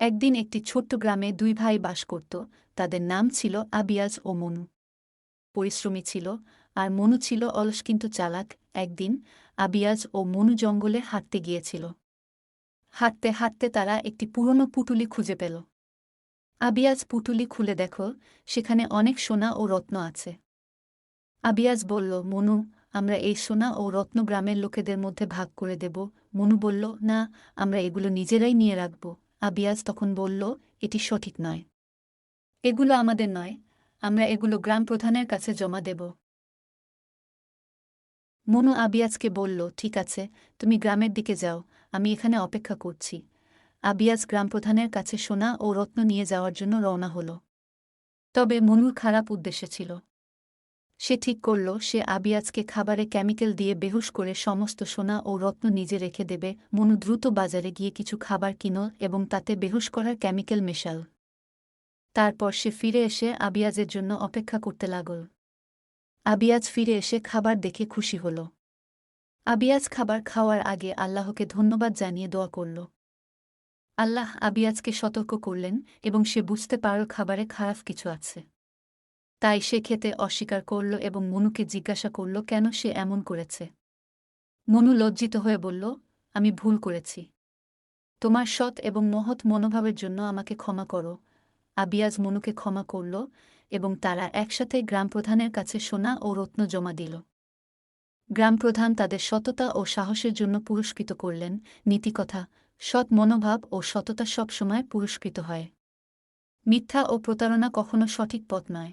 একদিন একটি ছোট্ট গ্রামে দুই ভাই বাস করত, তাদের নাম ছিল আবিয়াজ ও মনু। পরিশ্রমী ছিল, আর মনু ছিল অলস কিন্তু চালাক। একদিন আবিয়াজ ও মনু জঙ্গলে হাঁটতে গিয়েছিল। হাঁটতে হাঁটতে তারা একটি পুরনো পুটুলি খুঁজে পেল। আবিয়াজ পুটুলি খুলে দেখো, সেখানে অনেক সোনা ও রত্ন আছে। আবিয়াজ বলল, মনু, আমরা এই সোনা ও রত্ন গ্রামের লোকেদের মধ্যে ভাগ করে দেব। মনু বলল, না, আমরা এগুলো নিজেরাই নিয়ে রাখব। আবিয়াজ তখন বলল, এটি সঠিক নয়। এগুলো আমাদের নয়। আমরা এগুলো গ্রাম প্রধানের কাছে জমা দেব। মনু আবিয়াজকে বলল, ঠিক আছে, তুমি গ্রামের দিকে যাও। আমি এখানে অপেক্ষা করছি আবিয়াজ গ্রাম প্রধানের কাছে সোনা ও রত্ন নিয়ে যাওয়ার জন্য রওনা হল। তবে মনুর খারাপ উদ্দেশ্যে ছিল। সে ঠিক করল, সে আবিয়াজকে খাবারে কেমিক্যাল দিয়ে বেহুশ করে সমস্ত সোনা ও রত্ন নিজে রেখে দেবে। মনু দ্রুত বাজারে গিয়ে কিছু খাবার কিনল এবং তাতে বেহুশ করার কেমিক্যাল মেশাল। তারপর সে ফিরে এসে আবিয়াজের জন্য অপেক্ষা করতে লাগল। আবিয়াজ ফিরে এসে খাবার দেখে খুশি হল। আবিয়াজ খাবার খাওয়ার আগে আল্লাহকে ধন্যবাদ জানিয়ে দোয়া করল। আল্লাহ আবিয়াজকে সতর্ক করলেন এবং সে বুঝতে পারল খাবারে খারাপ কিছু আছে। তাই সে খেতে অস্বীকার করল এবং মনুকে জিজ্ঞাসা করল, কেন সে এমন করেছে? মনু লজ্জিত হয়ে বলল, আমি ভুল করেছি। তোমার সৎ এবং মহৎ মনোভাবের জন্য আমাকে ক্ষমা করো। আবিয়াজ মনুকে ক্ষমা করল এবং তারা একসাথে গ্রামপ্রধানের কাছে সোনা ও রত্ন জমা দিল। গ্রামপ্রধান তাদের সততা ও সাহসের জন্য পুরস্কৃত করলেন। নীতিকথা, সৎ মনোভাব ও সততা সবসময় পুরস্কৃত হয়। মিথ্যা ও প্রতারণা কখনো সঠিক পথ নয়।